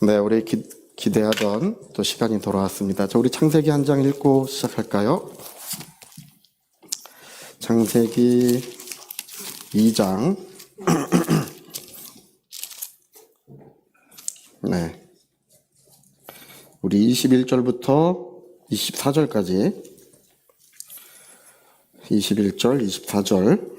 네, 우리 기, 기대하던 또 시간이 돌아왔습니다. 자, 우리 창세기 한 장 읽고 시작할까요? 창세기 2장. 네. 우리 21절부터 24절까지 21절, 24절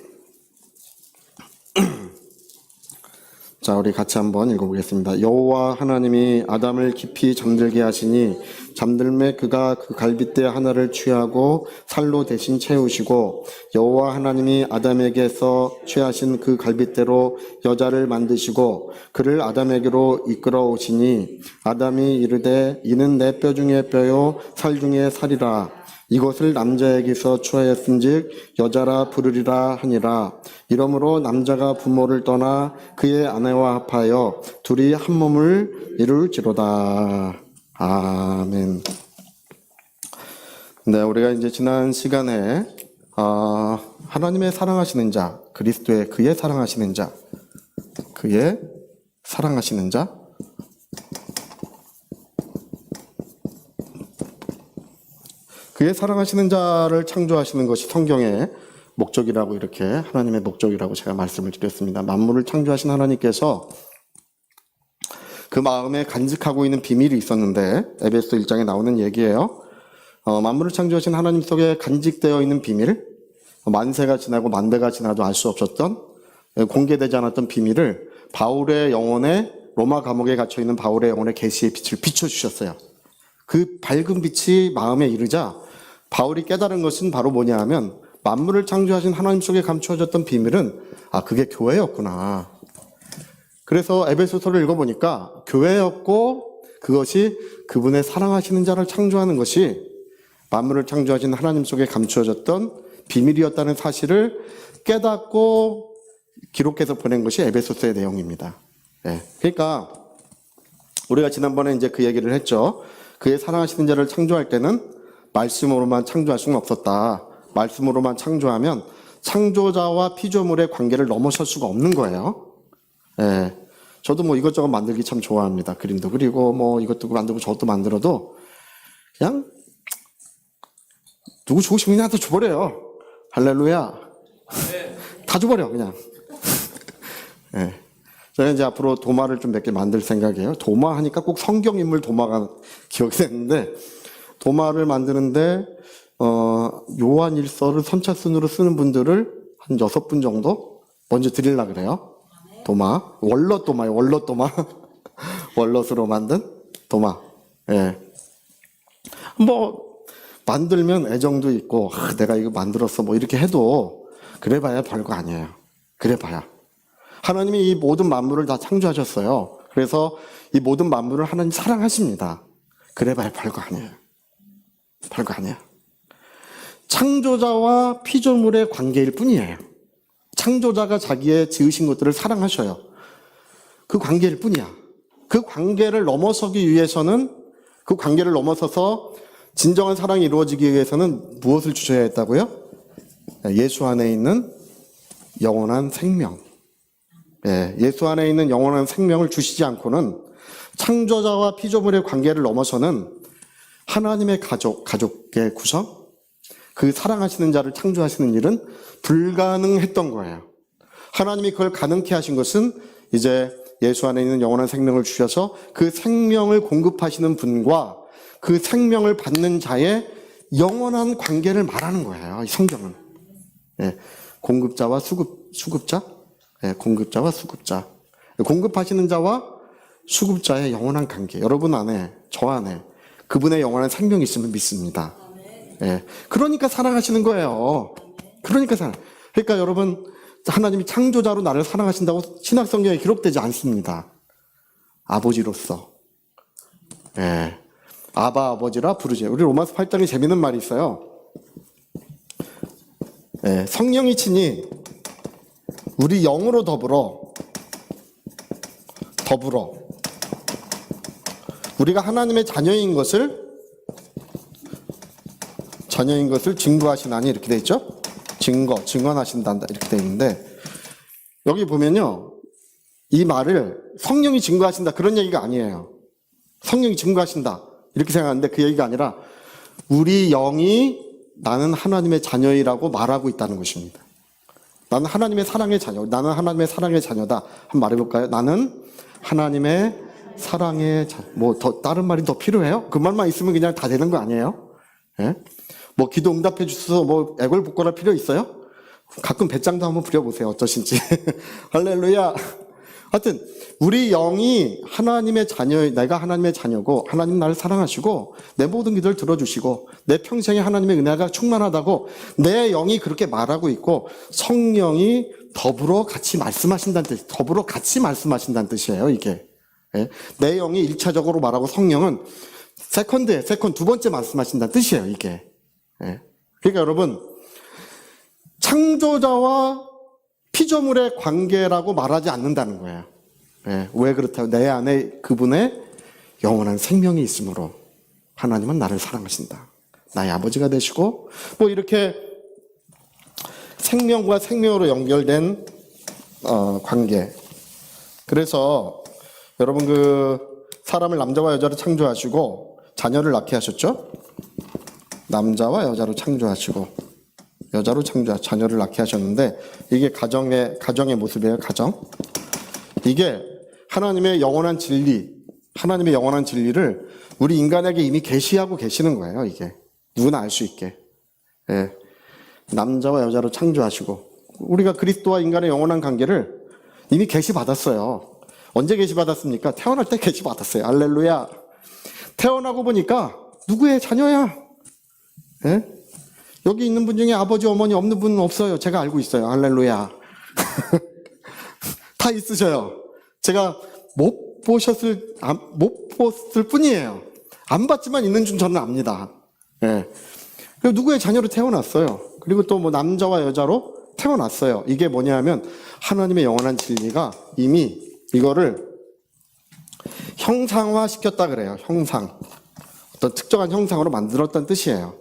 자, 우리 같이 한번 읽어보겠습니다. 여호와 하나님이 아담을 깊이 잠들게 하시니 잠들매 그가 그 갈빗대 하나를 취하고 살로 대신 채우시고 여호와 하나님이 아담에게서 취하신 그 갈빗대로 여자를 만드시고 그를 아담에게로 이끌어 오시니 아담이 이르되 이는 내 뼈 중에 뼈요 살 중에 살이라 이것을 남자에게서 취하였은즉 여자라 부르리라 하니라. 이러므로 남자가 부모를 떠나 그의 아내와 합하여 둘이 한 몸을 이룰지로다. 아멘. 네, 우리가 이제 지난 시간에 어, 하나님의 사랑하시는 자, 그리스도의 그의 사랑하시는 자, 그의 사랑하시는 자, 그의 사랑하시는 자를 창조하시는 것이 성경의 목적이라고 이렇게 하나님의 목적이라고 제가 말씀을 드렸습니다. 만물을 창조하신 하나님께서 그 마음에 간직하고 있는 비밀이 있었는데 에베소 1장에 나오는 얘기예요. 어, 만물을 창조하신 하나님 속에 간직되어 있는 비밀, 만세가 지나고 만대가 지나도 알 수 없었던 예, 공개되지 않았던 비밀을 바울의 영혼에 로마 감옥에 갇혀 있는 바울의 영혼의 계시의 빛을 비춰 주셨어요. 그 밝은 빛이 마음에 이르자 바울이 깨달은 것은 바로 뭐냐 하면 만물을 창조하신 하나님 속에 감추어졌던 비밀은 아 그게 교회였구나. 그래서 에베소서를 읽어보니까 교회였고 그것이 그분의 사랑하시는 자를 창조하는 것이 만물을 창조하신 하나님 속에 감추어졌던 비밀이었다는 사실을 깨닫고 기록해서 보낸 것이 에베소서의 내용입니다. 예. 그러니까 우리가 지난번에 이제 그 얘기를 했죠. 그의 사랑하시는 자를 창조할 때는 말씀으로만 창조할 수는 없었다. 말씀으로만 창조하면 창조자와 피조물의 관계를 넘어설 수가 없는 거예요. 예. 저도 뭐 이것저것 만들기 참 좋아합니다. 그림도 그리고 뭐 이것도 만들고 저것도 만들어도 그냥 누구 주고 싶으면 그냥 다 줘버려요. 할렐루야. 다 줘버려, 그냥. 예. 저는 이제 앞으로 도마를 좀 몇 개 만들 생각이에요. 도마 하니까 꼭 성경 인물 도마가 기억이 되는데, 도마를 만드는데, 어, 요한 일서를 선착순으로 쓰는 분들을 한 여섯 분 정도 먼저 드릴라 그래요. 도마. 월넛 도마요, 월넛 도마. 월넛으로 만든 도마. 예. 뭐, 만들면 애정도 있고, 아, 내가 이거 만들었어. 뭐 이렇게 해도, 그래 봐야 별거 아니에요. 그래 봐야. 하나님이 이 모든 만물을 다 창조하셨어요. 그래서 이 모든 만물을 하나님 사랑하십니다. 그래 봐야 별거 아니에요. 별거 아니에요. 창조자와 피조물의 관계일 뿐이에요. 창조자가 자기의 지으신 것들을 사랑하셔요. 그 관계일 뿐이야. 그 관계를 넘어서기 위해서는 그 관계를 넘어서서 진정한 사랑이 이루어지기 위해서는 무엇을 주셔야 했다고요? 예수 안에 있는 영원한 생명. 예, 예수 안에 있는 영원한 생명을 주시지 않고는 창조자와 피조물의 관계를 넘어서는 하나님의 가족, 가족의 구성, 그 사랑하시는 자를 창조하시는 일은 불가능했던 거예요. 하나님이 그걸 가능케 하신 것은 이제 예수 안에 있는 영원한 생명을 주셔서 그 생명을 공급하시는 분과 그 생명을 받는 자의 영원한 관계를 말하는 거예요. 이 성경은. 예, 공급자와 수급, 수급자? 예, 공급자와 수급자. 공급하시는 자와 수급자의 영원한 관계. 여러분 안에, 저 안에 그분의 영원한 생명이 있으면 믿습니다. 예. 그러니까 사랑하시는 거예요. 그러니까 사랑. 그러니까 여러분, 하나님이 창조자로 나를 사랑하신다고 신약 성경에 기록되지 않습니다. 아버지로서. 예. 아바 아버지라 부르지. 우리 로마서 8장에 재밌는 말이 있어요. 예. 성령이 친히 우리 영으로 더불어 더불어 우리가 하나님의 자녀인 것을 자녀인 것을 증거하시나니 이렇게 돼 있죠? 증거, 증언하신다 이렇게 돼 있는데 여기 보면요. 이 말을 성령이 증거하신다 그런 얘기가 아니에요. 성령이 증거하신다. 이렇게 생각하는데 그 얘기가 아니라 우리 영이 나는 하나님의 자녀이라고 말하고 있다는 것입니다. 나는 하나님의 사랑의 자녀. 나는 하나님의 사랑의 자녀다. 한번 말해볼까요? 나는 하나님의 사랑의 자. 뭐더 다른 말이 더 필요해요? 그 말만 있으면 그냥 다 되는 거 아니에요? 예? 뭐 기도 응답해 주셔서 뭐 애걸 복걸할 필요 있어요? 가끔 배짱도 한번 부려보세요. 어떠신지. 할렐루야. 하여튼 우리 영이 하나님의 자녀, 내가 하나님의 자녀고 하나님 나를 사랑하시고 내 모든 기도를 들어주시고 내 평생에 하나님의 은혜가 충만하다고 내 영이 그렇게 말하고 있고 성령이 더불어 같이 말씀하신다는 뜻, 더불어 같이 말씀하신다는 뜻이에요. 이게 예? 내 영이 일차적으로 말하고 성령은 세컨드에 세컨 두 번째 말씀하신다는 뜻이에요. 이게 예? 그러니까 여러분 창조자와 피조물의 관계라고 말하지 않는다는 거예요. 예, 왜 그렇다고? 내 안에 그분의 영원한 생명이 있으므로 하나님은 나를 사랑하신다. 나의 아버지가 되시고, 뭐 이렇게 생명과 생명으로 연결된 어, 관계. 그래서 여러분 그 사람을 남자와 여자로 창조하시고 자녀를 낳게 하셨죠? 남자와 여자로 창조하시고 여자로 창조 자녀를 낳게 하셨는데 이게 가정의 가정의 모습이에요. 가정. 이게 하나님의 영원한 진리, 하나님의 영원한 진리를 우리 인간에게 이미 계시하고 계시는 거예요. 이게 누구나 알 수 있게. 예. 남자와 여자로 창조하시고 우리가 그리스도와 인간의 영원한 관계를 이미 계시 받았어요. 언제 계시 받았습니까? 태어날 때 계시 받았어요. 알렐루야. 태어나고 보니까 누구의 자녀야? 예? 여기 있는 분 중에 아버지, 어머니 없는 분은 없어요. 제가 알고 있어요. 할렐루야. 다 있으셔요. 제가 못 보셨을, 안- 못 봤을 뿐이에요. 안 봤지만 있는 줄 저는 압니다. 예. 그리고 누구의 자녀로 태어났어요. 그리고 또 뭐 남자와 여자로 태어났어요. 이게 뭐냐면 하나님의 영원한 진리가 이미 이거를 형상화 시켰다 그래요. 형상. 어떤 특정한 형상으로 만들었다는 뜻이에요.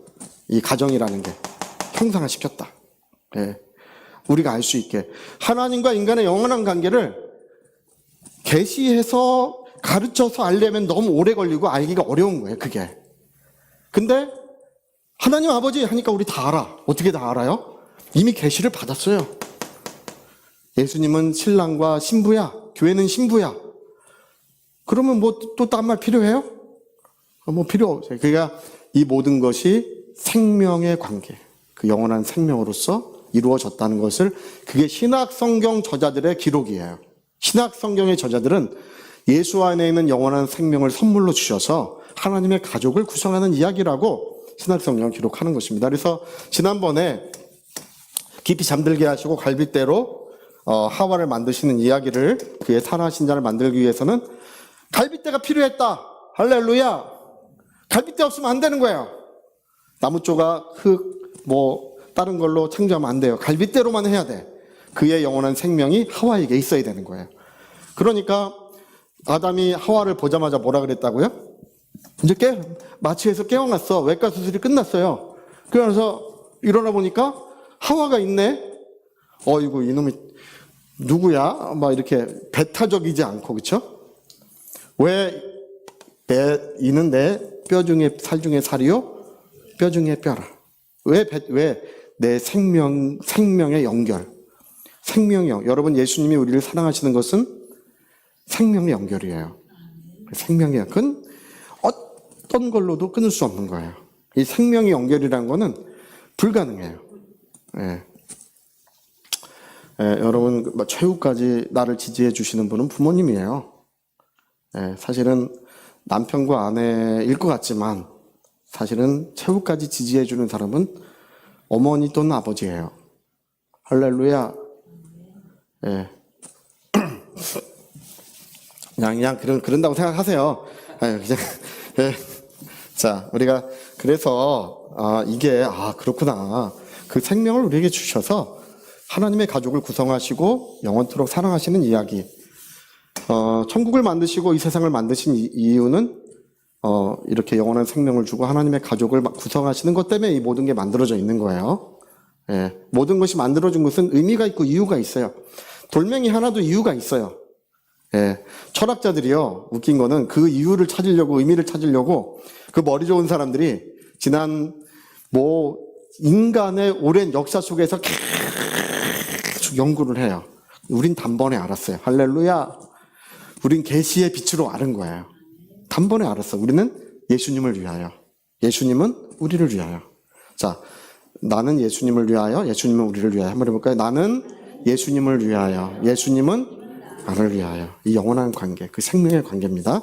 이 가정이라는 게 형상화 시켰다. 예. 우리가 알 수 있게 하나님과 인간의 영원한 관계를 계시해서 가르쳐서 알려면 너무 오래 걸리고 알기가 어려운 거예요. 그게. 근데 하나님 아버지 하니까 우리 다 알아. 어떻게 다 알아요? 이미 계시를 받았어요. 예수님은 신랑과 신부야. 교회는 신부야. 그러면 뭐 또 딴 말 필요해요? 어, 뭐 필요 없어요. 그러니까 이 모든 것이 생명의 관계, 그 영원한 생명으로서 이루어졌다는 것을 그게 신학 성경 저자들의 기록이에요. 신학 성경의 저자들은 예수 안에 있는 영원한 생명을 선물로 주셔서 하나님의 가족을 구성하는 이야기라고 신학 성경을 기록하는 것입니다. 그래서 지난번에 깊이 잠들게 하시고 갈빗대로 어, 하와를 만드시는 이야기를 그의 산화신 자를 만들기 위해서는 갈빗대가 필요했다. 할렐루야. 갈빗대 없으면 안 되는 거예요. 나무 조각, 흙, 뭐 다른 걸로 창조하면 안 돼요. 갈빗대로만 해야 돼. 그의 영원한 생명이 하와에게 있어야 되는 거예요. 그러니까 아담이 하와를 보자마자 뭐라 그랬다고요? 이제 깨 마취해서 깨어났어. 외과 수술이 끝났어요. 그래서 일어나 보니까 하와가 있네. 어이구 이놈이 누구야? 막 이렇게 배타적이지 않고 그렇죠? 왜 배, 이는 내뼈 중에 살 중에 살이요? 뼈 중에 뼈라. 왜, 배- 왜? 내 생명, 생명의 연결. 생명의 연 여러분, 예수님이 우리를 사랑하시는 것은 생명의 연결이에요. 생명의 연 그건 어떤 걸로도 끊을 수 없는 거예요. 이 생명의 연결이라는 거는 불가능해요. 예. 예, 여러분, 뭐 최후까지 나를 지지해 주시는 분은 부모님이에요. 예, 사실은 남편과 아내일 것 같지만 사실은 최후까지 지지해 주는 사람은 어머니 또는 아버지예요. 할렐루야. 예. 그냥 그냥 그런 그런다고 생각하세요. 아유, 그냥 예. 자, 우리가 그래서 아 이게 아 그렇구나. 그 생명을 우리에게 주셔서 하나님의 가족을 구성하시고 영원토록 사랑하시는 이야기. 어, 천국을 만드시고 이 세상을 만드신 이- 이유는 어, 이렇게 영원한 생명을 주고 하나님의 가족을 막 구성하시는 것 때문에 이 모든 게 만들어져 있는 거예요. 예, 모든 것이 만들어진 것은 의미가 있고 이유가 있어요. 돌멩이 하나도 이유가 있어요. 예. 철학자들이요. 웃긴 거는 그 이유를 찾으려고 의미를 찾으려고 그 머리 좋은 사람들이 지난 뭐 인간의 오랜 역사 속에서 계속 연구를 해요. 우린 단번에 알았어요. 할렐루야. 우린 계시의 빛으로 아는 거예요. 단번에 알았어. 우리는 예수님을 위하여. 예수님은 우리를 위하여. 자, 나는 예수님을 위하여, 예수님은 우리를 위하여. 한번 해볼까요? 나는 예수님을 위하여, 예수님은 나를 위하여. 이 영원한 관계, 그 생명의 관계입니다.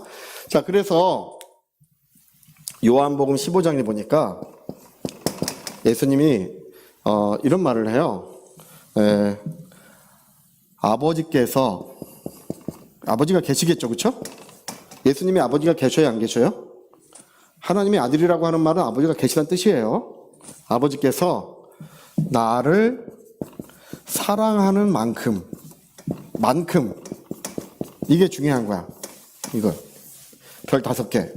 자, 그래서 요한복음 15장에 보니까 예수님이 어, 이런 말을 해요. 에, 아버지께서 아버지가 계시겠죠, 그렇죠? 예수님이 아버지가 계셔야 안 계셔요? 하나님의 아들이라고 하는 말은 아버지가 계시다는 뜻이에요. 아버지께서 나를 사랑하는 만큼, 만큼, 이게 중요한 거야. 이거. 별 다섯 개.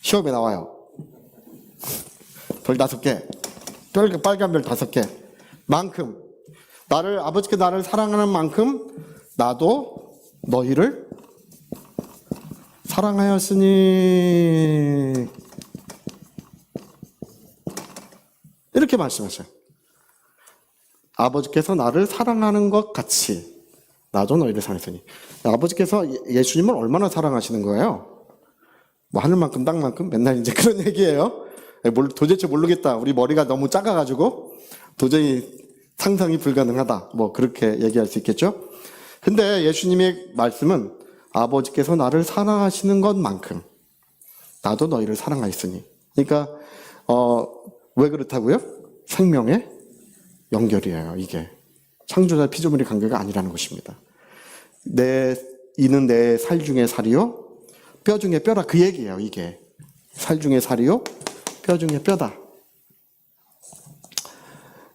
시험에 나와요. 별 다섯 개. 빨간 별 다섯 개. 만큼. 나를, 아버지께 나를 사랑하는 만큼, 나도 너희를 사랑하였으니 이렇게 말씀하셔요. 아버지께서 나를 사랑하는 것 같이 나도 너희를 사랑했으니 아버지께서 예- 예수님을 얼마나 사랑하시는 거예요? 뭐 하늘만큼 땅만큼 맨날 이제 그런 얘기예요. 도대체 모르겠다. 우리 머리가 너무 작아가지고 도저히 상상이 불가능하다. 뭐 그렇게 얘기할 수 있겠죠. 근데 예수님의 말씀은 아버지께서 나를 사랑하시는 것만큼 나도 너희를 사랑하였으니. 그러니까 어, 왜 그렇다고요? 생명의 연결이에요. 이게 창조자 피조물의 관계가 아니라는 것입니다. 내 이는 내 살 중에 살이요, 뼈 중에 뼈다 그 얘기예요. 이게 살 중에 살이요, 뼈 중에 뼈다.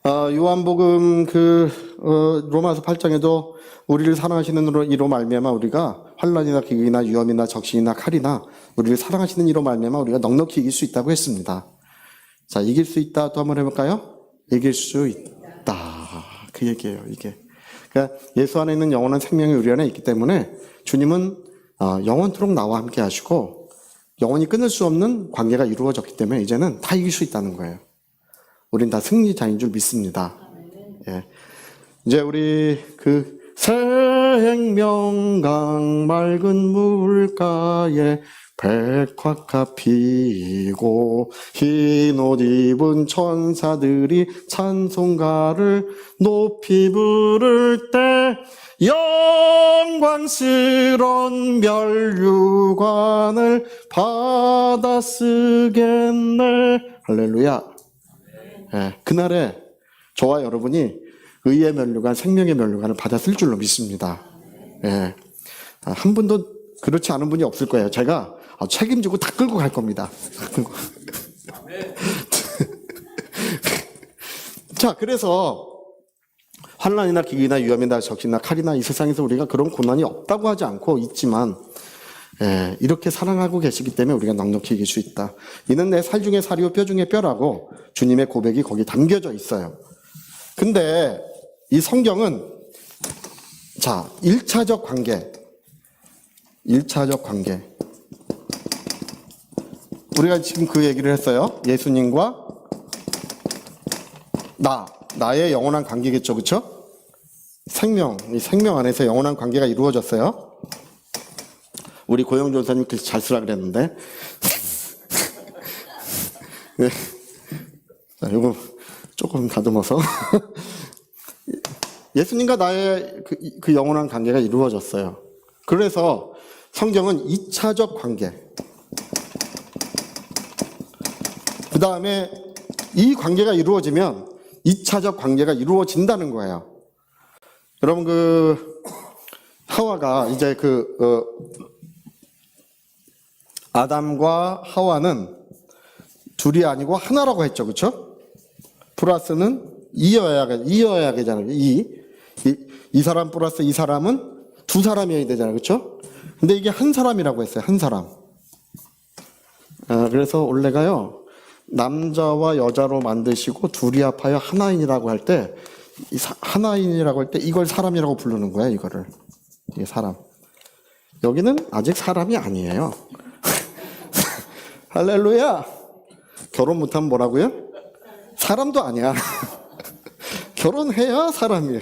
어, 요한복음 그 어, 로마서 8장에도 우리를 사랑하시는 이로 말미암아 우리가 환란이나 기근이나 위험이나 적신이나 칼이나 우리를 사랑하시는 이로 말미암아 우리가 넉넉히 이길 수 있다고 했습니다. 자, 이길 수 있다 또 한번 해볼까요? 이길 수 있다. 그 얘기예요, 이게. 그러니까 예수 안에 있는 영원한 생명이 우리 안에 있기 때문에 주님은 어, 영원토록 나와 함께 하시고 영원히 끊을 수 없는 관계가 이루어졌기 때문에 이제는 다 이길 수 있다는 거예요. 우린 다 승리자인 줄 믿습니다. 예. 이제 우리 그 생명강 맑은 물가에 백화카 피고 흰 옷 입은 천사들이 찬송가를 높이 부를 때 영광스런 멸류관을 받아 쓰겠네 할렐루야 예, 그날에 저와 여러분이 의의 면류관, 생명의 면류관을 받았을 줄로 믿습니다. 예, 아, 한 분도 그렇지 않은 분이 없을 거예요. 제가 아, 책임지고 다 끌고 갈 겁니다. 자, 그래서 환란이나 기근이나 위험이나 적신이나 칼이나 이 세상에서 우리가 그런 고난이 없다고 하지 않고 있지만 예, 이렇게 사랑하고 계시기 때문에 우리가 넉넉히 이길 수 있다. 이는 내 살 중에 살이요 뼈 중에 뼈라고 주님의 고백이 거기 담겨져 있어요. 근데 이 성경은 자, 1차적 관계. 1차적 관계. 우리가 지금 그 얘기를 했어요. 예수님과 나, 나의 영원한 관계겠죠. 그쵸? 생명, 이 생명 안에서 영원한 관계가 이루어졌어요. 우리 고영 전사님 글씨 잘 쓰라 그랬는데. 네. 자, 요거 조금 다듬어서. 예수님과 나의 그, 그 영원한 관계가 이루어졌어요. 그래서 성경은 2차적 관계. 그 다음에 이 관계가 이루어지면 2차적 관계가 이루어진다는 거예요. 여러분, 그, 하와가 이제 그, 어, 아담과 하와는 둘이 아니고 하나라고 했죠. 그쵸? 플러스는 이어야, 이어야 되잖아요. 이, 이, 이 사람 플러스 이 사람은 두 사람이어야 되잖아요. 그쵸? 근데 이게 한 사람이라고 했어요. 한 사람. 아, 그래서 원래가요. 남자와 여자로 만드시고 둘이 합하여 하나인이라고 할 때, 이 사- 하나인이라고 할 때 이걸 사람이라고 부르는 거야, 이거를. 이게 사람. 여기는 아직 사람이 아니에요. 할렐루야. 결혼 못하면 뭐라고요? 사람도 아니야. 결혼해야 사람이에요.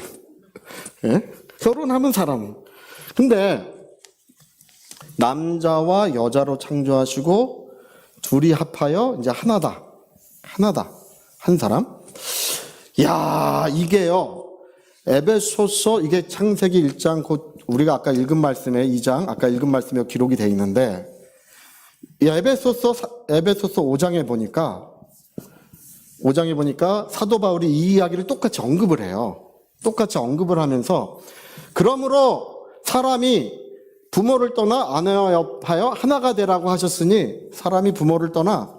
예? 결혼하면 사람. 근데 남자와 여자로 창조하시고 둘이 합하여 이제 하나다. 하나다. 한 사람. 야, 이게요. 에베소서 이게 창세기 1장 곧 우리가 아까 읽은 말씀에 2장 아까 읽은 말씀에 기록이 돼 있는데 이 에베소서 사- 에베소서 5장에 보니까 5장에 보니까 사도 바울이 이 이야기를 똑같이 언급을 해요. 똑같이 언급을 하면서 그러므로 사람이 부모를 떠나 아내와 옆하여 하나가 되라고 하셨으니 사람이 부모를 떠나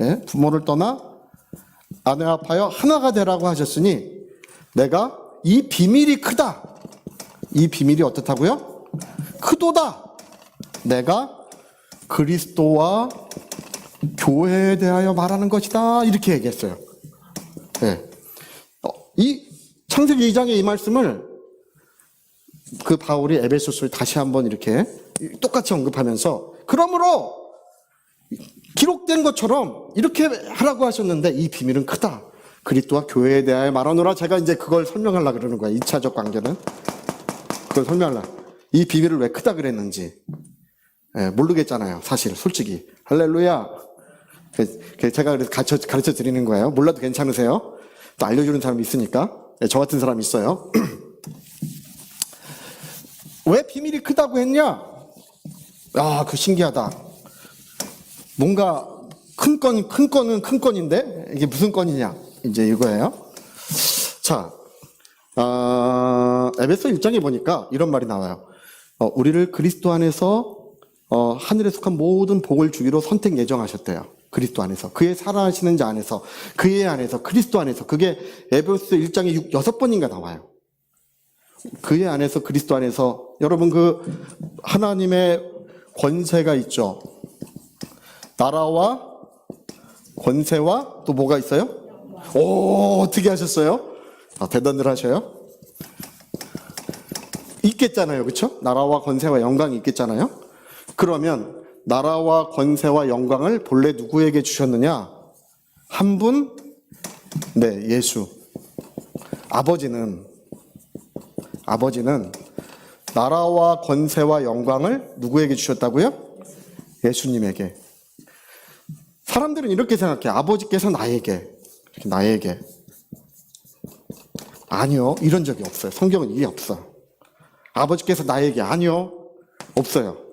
예? 부모를 떠나 아내와 합하여 하나가 되라고 하셨으니 내가 이 비밀이 크다. 이 비밀이 어떻다고요? 크도다. 내가 그리스도와 교회에 대하여 말하는 것이다. 이렇게 얘기했어요. 예. 어, 이 창세기 2장의 이 말씀을 그 바울이 에베소서에 다시 한번 이렇게 똑같이 언급하면서 그러므로 기록된 것처럼 이렇게 하라고 하셨는데 이 비밀은 크다. 그리스도와 교회에 대하여 말하노라. 제가 이제 그걸 설명하려고 그러는 거야. 2차적 관계는. 그걸 설명하려. 이 비밀을 왜 크다 그랬는지. 예, 모르겠잖아요. 사실, 솔직히. 할렐루야. 그- 그 제가 그래서 가르쳐, 가르쳐 드리는 거예요. 몰라도 괜찮으세요? 또 알려주는 사람이 있으니까. 예, 저 같은 사람이 있어요. 왜 비밀이 크다고 했냐? 아, 그 신기하다. 뭔가 큰 건, 큰 건은 큰 건인데, 이게 무슨 건이냐? 이제 이거예요. 자, 아, 에베소 1장에 보니까 이런 말이 나와요. 어, 우리를 그리스도 안에서 어, 하늘에 속한 모든 복을 주기로 선택 예정하셨대요. 그리스도 안에서. 그의 사랑하시는 자 안에서. 그의 안에서. 그리스도 안에서. 그게 에베소 1장에 6, 6번인가 나와요. 그의 안에서 그리스도 안에서 여러분 그 하나님의 권세가 있죠. 나라와 권세와 또 뭐가 있어요? 오 어떻게 하셨어요? 아, 대단들 하셔요. 있겠잖아요, 그렇죠? 나라와 권세와 영광이 있겠잖아요. 그러면 나라와 권세와 영광을 본래 누구에게 주셨느냐? 한 분, 네 예수. 아버지는 아버지는 나라와 권세와 영광을 누구에게 주셨다고요? 예수님에게. 사람들은 이렇게 생각해. 아버지께서 나에게, 나에게. 아니요. 이런 적이 없어요. 성경은 이게 없어. 아버지께서 나에게. 아니요. 없어요.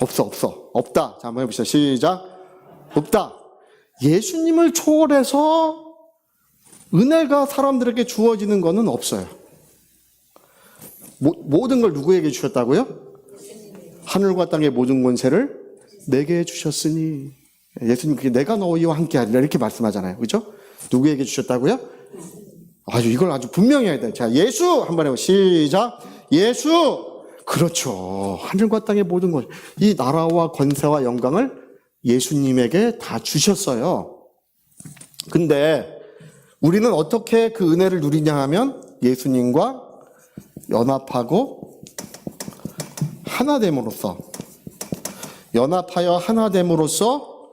없어, 없어. 없다. 자, 한번 해보시죠. 시작. 없다. 예수님을 초월해서 은혜가 사람들에게 주어지는 것은 없어요. 모, 모든 걸 누구에게 주셨다고요? 하늘과 땅의 모든 권세를 내게 주셨으니 예수님 그게 내가 너희와 함께 하리라 이렇게 말씀하잖아요. 그죠? 누구에게 주셨다고요? 아주 이걸 아주 분명히 해야 돼. 자, 예수 한번 해보 시작. 예수. 그렇죠. 하늘과 땅의 모든 것. 이 나라와 권세와 영광을 예수님에게 다 주셨어요. 근데 우리는 어떻게 그 은혜를 누리냐 하면 예수님과 연합하고 하나됨으로써 연합하여 하나됨으로써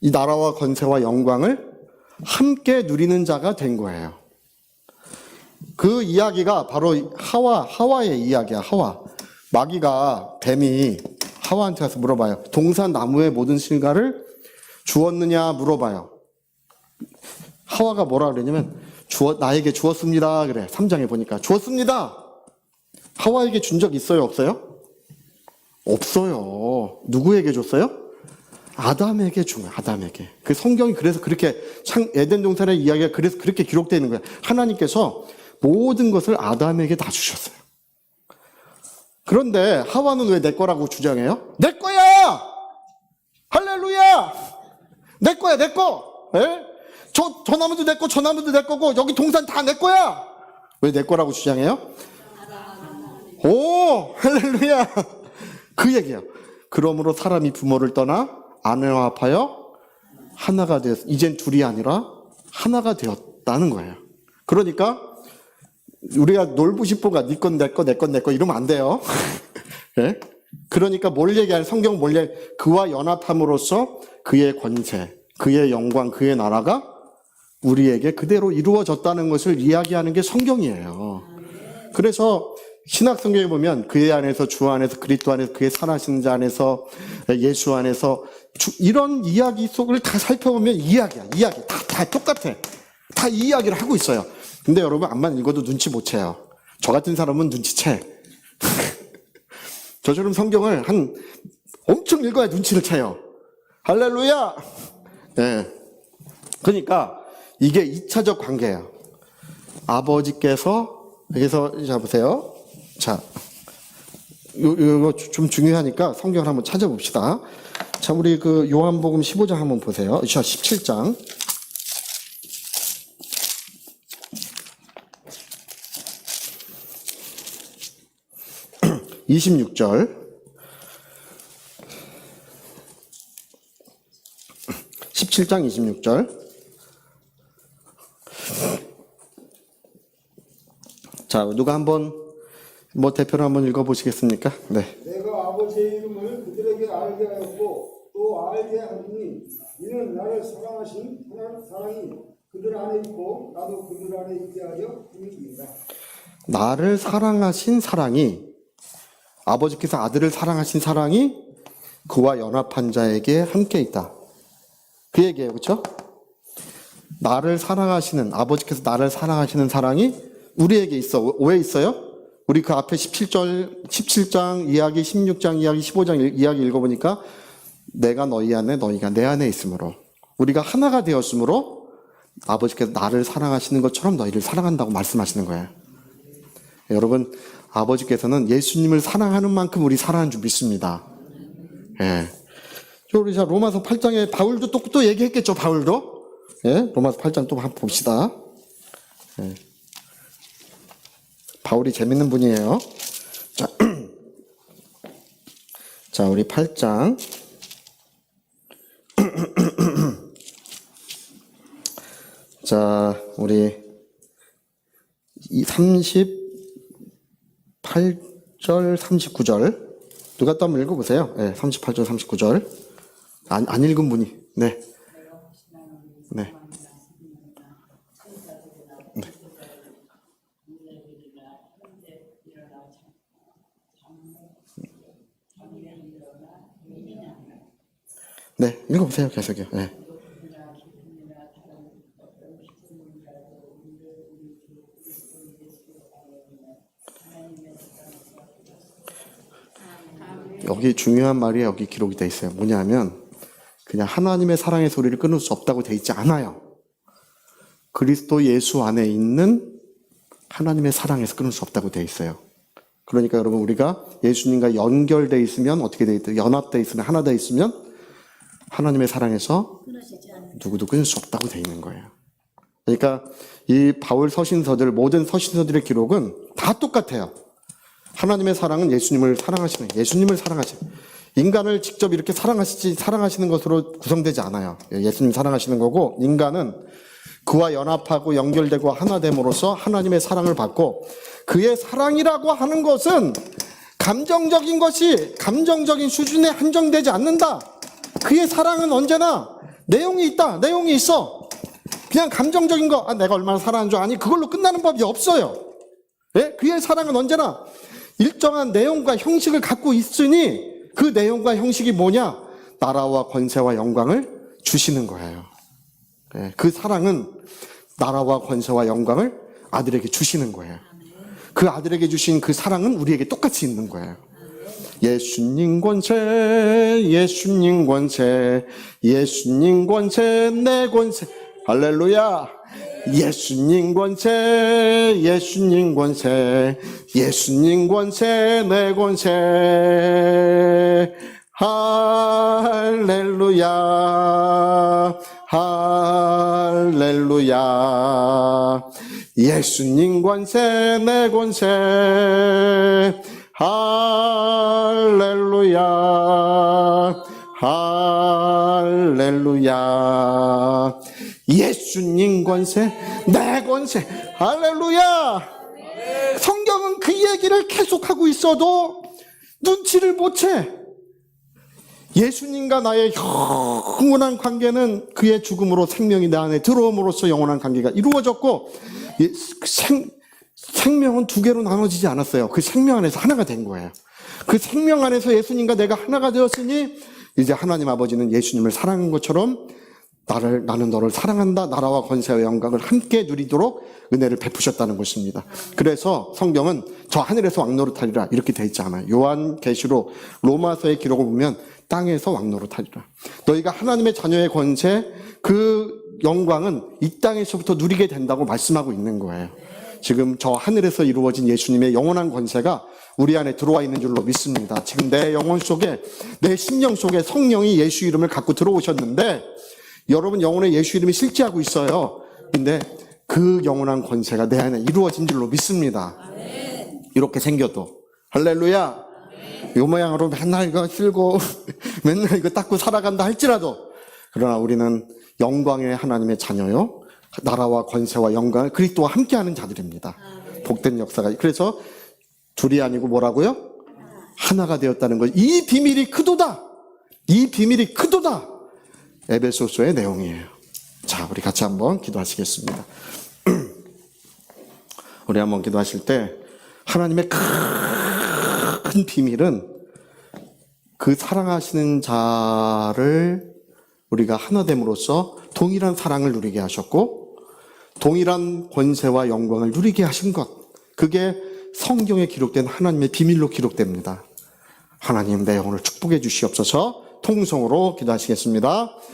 이 나라와 권세와 영광을 함께 누리는 자가 된 거예요. 그 이야기가 바로 하와 하와의 이야기야. 하와 마귀가 뱀이 하와한테 가서 물어봐요. 동산 나무의 모든 실과를 주었느냐 물어봐요. 하와가 뭐라 그러냐면 주어, 나에게 주었습니다. 그래. 3장에 보니까 주었습니다. 하와에게 준 적 있어요? 없어요? 없어요. 누구에게 줬어요? 아담에게 준 거야. 아담에게. 그 성경이 그래서 그렇게 창 에덴 동산의 이야기가 그래서 그렇게 기록되어 있는 거야. 하나님께서 모든 것을 아담에게 다 주셨어요. 그런데 하와는 왜 내 거라고 주장해요? 내 거야! 할렐루야! 내 거야, 내 거! 예? 저, 저 나무도 내 거, 저 나무도 내 거고, 여기 동산 다 내 거야! 왜 내 거라고 주장해요? 오, 할렐루야! 그 얘기예요. 그러므로 사람이 부모를 떠나 아내와 합하여 하나가 되었, 이젠 둘이 아니라 하나가 되었다는 거예요. 그러니까 우리가 놀고 싶어가 네 건 내 거, 내 건 내 거 이러면 안 돼요. 예? 그러니까 뭘 얘기하는 성경 뭘 얘기 그와 연합함으로써 그의 권세, 그의 영광, 그의 나라가 우리에게 그대로 이루어졌다는 것을 이야기하는 게 성경이에요. 그래서 신학 성경에 보면 그의 안에서 주 안에서 그리스도 안에서 그의 살아신 자 안에서 예수 안에서 주- 이런 이야기 속을 다 살펴보면 이야기야. 이야기 다, 다 똑같아. 다이 이야기를 하고 있어요. 근데 여러분 암만 읽어도 눈치 못 채요. 저 같은 사람은 눈치채. 저처럼 성경을 한 엄청 읽어야 눈치를 채요. 할렐루야! 예. 그러니까 이게 2차적 관계예요. 아버지께서 여기서 자 보세요. 자, 요, 요거 좀 중요하니까 성경을 한번 찾아봅시다. 자, 우리 그 요한복음 15장 한번 보세요. 자, 17장. 26절. 17장 26절. 자, 누가 한번 뭐 대표로 한번 읽어 보시겠습니까? 네. 내가 아버지의 이름을 그들에게 알게 하였고 또 알게 하니 이는 나를 사랑하신 하나님 사랑이 그들 안에 있고 나도 그들 안에 있게 하여 함이니이다. 나를 사랑하신 사랑이 아버지께서 아들을 사랑하신 사랑이 그와 연합한 자에게 함께 있다. 그 얘기예요. 그렇죠? 나를 사랑하시는 아버지께서 나를 사랑하시는 사랑이 우리에게 있어. 왜 있어요? 우리 그 앞에 17절 17장 이야기, 16장 이야기, 15장 이야기 읽어 보니까 내가 너희 안에 너희가 내 안에 있으므로 우리가 하나가 되었으므로 아버지께서 나를 사랑하시는 것처럼 너희를 사랑한다고 말씀하시는 거예요. 여러분, 아버지께서는 예수님을 사랑하는 만큼 우리 사랑하는 줄 믿습니다. 예. 저 우리 자 로마서 8장에 바울도 또, 또 얘기했겠죠, 바울도. 예. 로마서 8장 또 한번 봅시다. 예. 바울이 재밌는 분이에요. 자, 자, 우리 8장. 자, 우리 이 30, 8절, 39절. 누가 또 한번 읽어보세요. 네, 38절, 39절. 안, 안 읽은 분이. 네. 네. 네, 읽어보세요. 계속요. 네. 여기 중요한 말이 여기 기록이 돼 있어요. 뭐냐면 그냥 하나님의 사랑의 소리를 끊을 수 없다고 돼 있지 않아요. 그리스도 예수 안에 있는 하나님의 사랑에서 끊을 수 없다고 돼 있어요. 그러니까 여러분 우리가 예수님과 연결돼 있으면 어떻게 돼 있다? 연합돼 있으면 하나 돼 있으면 하나님의 사랑에서 누구도 끊을 수 없다고 돼 있는 거예요. 그러니까 이 바울 서신서들 모든 서신서들의 기록은 다 똑같아요. 하나님의 사랑은 예수님을 사랑하시는 예수님을 사랑하시는 인간을 직접 이렇게 사랑하시지 사랑하시는 것으로 구성되지 않아요. 예수님 사랑하시는 거고 인간은 그와 연합하고 연결되고 하나됨으로써 하나님의 사랑을 받고 그의 사랑이라고 하는 것은 감정적인 것이 감정적인 수준에 한정되지 않는다. 그의 사랑은 언제나 내용이 있다. 내용이 있어. 그냥 감정적인 거, 아, 내가 얼마나 사랑하는 줄 아니, 그걸로 끝나는 법이 없어요. 예? 그의 사랑은 언제나 일정한 내용과 형식을 갖고 있으니 그 내용과 형식이 뭐냐? 나라와 권세와 영광을 주시는 거예요. 예, 그 사랑은 나라와 권세와 영광을 아들에게 주시는 거예요. 그 아들에게 주신 그 사랑은 우리에게 똑같이 있는 거예요. 예수님 권세, 예수님 권세, 예수님 권세, 내 권세. 할렐루야. 예수님 권세, 예수님 권세, 예수님 권세, 내 권세. 할렐루야. 할렐루야. 예수님 권세, 내 권세. 할렐루야. 할렐루야. 예수님 권세, 내 권세. 할렐루야. 성경은 그 얘기를 계속하고 있어도 눈치를 못 채. 예수님과 나의 영원한 관계는 그의 죽음으로 생명이 내 안에 들어옴으로써 영원한 관계가 이루어졌고 예, 그 생, 생명은 두 개로 나눠지지 않았어요. 그 생명 안에서 하나가 된 거예요. 그 생명 안에서 예수님과 내가 하나가 되었으니 이제 하나님 아버지는 예수님을 사랑한 것처럼 나를 나는 너를 사랑한다. 나라와 권세와 영광을 함께 누리도록 은혜를 베푸셨다는 것입니다. 그래서 성경은 저 하늘에서 왕노릇하리라 이렇게 돼 있지 않아요. 요한 계시록 로마서의 기록을 보면 땅에서 왕노릇하리라. 너희가 하나님의 자녀의 권세 그 영광은 이 땅에서부터 누리게 된다고 말씀하고 있는 거예요. 지금 저 하늘에서 이루어진 예수님의 영원한 권세가 우리 안에 들어와 있는 줄로 믿습니다. 지금 내 영혼 속에, 내 심령 속에 성령이 예수 이름을 갖고 들어오셨는데, 여러분 영혼에 예수 이름이 실제하고 있어요. 근데 그 영원한 권세가 내 안에 이루어진 줄로 믿습니다. 이렇게 생겨도. 할렐루야. 요 모양으로 맨날 이거 쓸고, 맨날 이거 닦고 살아간다 할지라도, 그러나 우리는 영광의 하나님의 자녀요. 나라와 권세와 영광을 그리스도와 함께하는 자들입니다. 복된 역사가. 그래서 둘이 아니고 뭐라고요? 하나가 되었다는 것. 이 비밀이 크도다. 이 비밀이 크도다. 에베소서의 내용이에요. 자, 우리 같이 한번 기도하시겠습니다. 우리 한번 기도하실 때 하나님의 큰 비밀은 그 사랑하시는 자를 우리가 하나됨으로써 동일한 사랑을 누리게 하셨고 동일한 권세와 영광을 누리게 하신 것. 그게 성경에 기록된 하나님의 비밀로 기록됩니다. 하나님 내 영혼을 축복해 주시옵소서 통성으로 기도하시겠습니다.